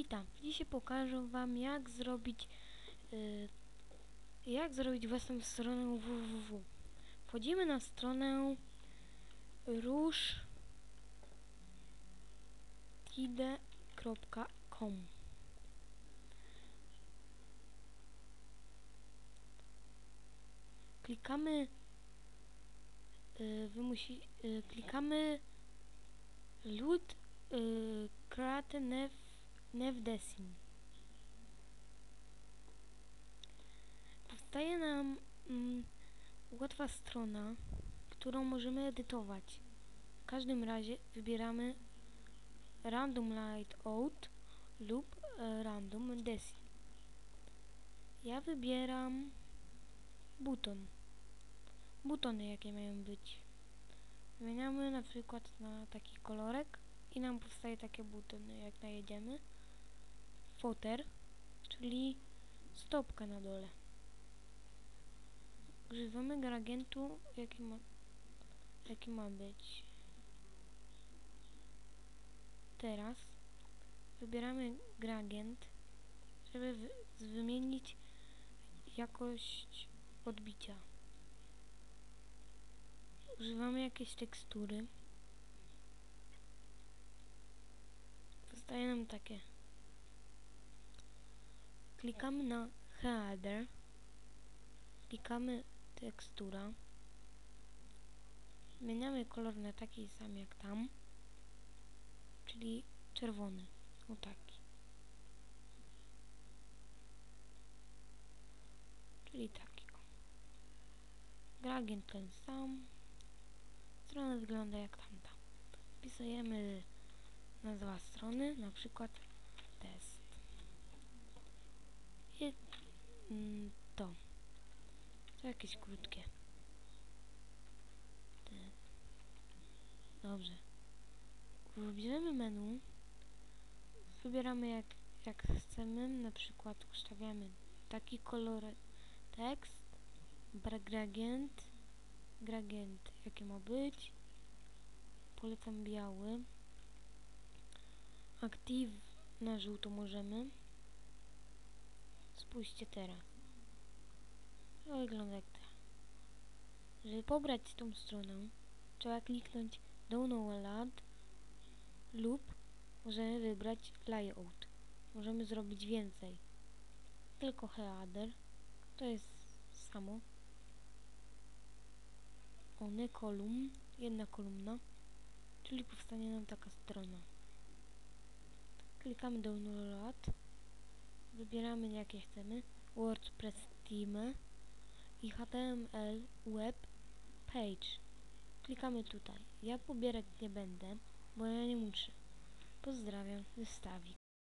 Witam. Dzisiaj pokażę Wam jak zrobić y, jak zrobić własną stronę www. Wchodzimy na stronę rushtide.com Klikamy y, wy musi, y, klikamy lud y, create nev, nevdesin. Powstaje nam mm, łatwa strona którą możemy edytować. W każdym razie wybieramy random layout lub e, random design ja wybieram buton. Butony jakie mają być. Zmieniamy na przykład na taki kolorek i nam powstaje takie butony jak najedziemy footer czyli stopka na dole. Używamy gradientu jaki ma jaki ma być. Teraz wybieramy gradient żeby wy wymienić jakość odbicia. Używamy jakiejś tekstury. Powstaje nam takie klikamy na header. Klikamy tekstura. Zmieniamy kolor na taki sam jak tam czyli czerwony. O taki czyli taki o gradient ten sam. Strona wygląda jak tamta. Wpisujemy nazwa strony na przykład test i mm, to to jakieś krótkie. Dobrze. Wybierzemy menu. Wybieramy jak, jak chcemy. Na przykład ustawiamy taki kolor tekst. Gradient. Gradient. Jaki ma być. Polecam biały. Active na żółto możemy. Spójrzcie teraz to wygląda jak to. Żeby pobrać tą stronę trzeba kliknąć download lub możemy wybrać layout. Możemy zrobić więcej. Tylko header to jest samo. One kolumn jedna kolumna czyli powstanie nam taka strona. Klikamy download wybieramy jakie chcemy. WordPress Theme i HTML Web Page. Klikamy tutaj. Ja pobierać nie będę bo ja nie muszę. Pozdrawiam, wystawik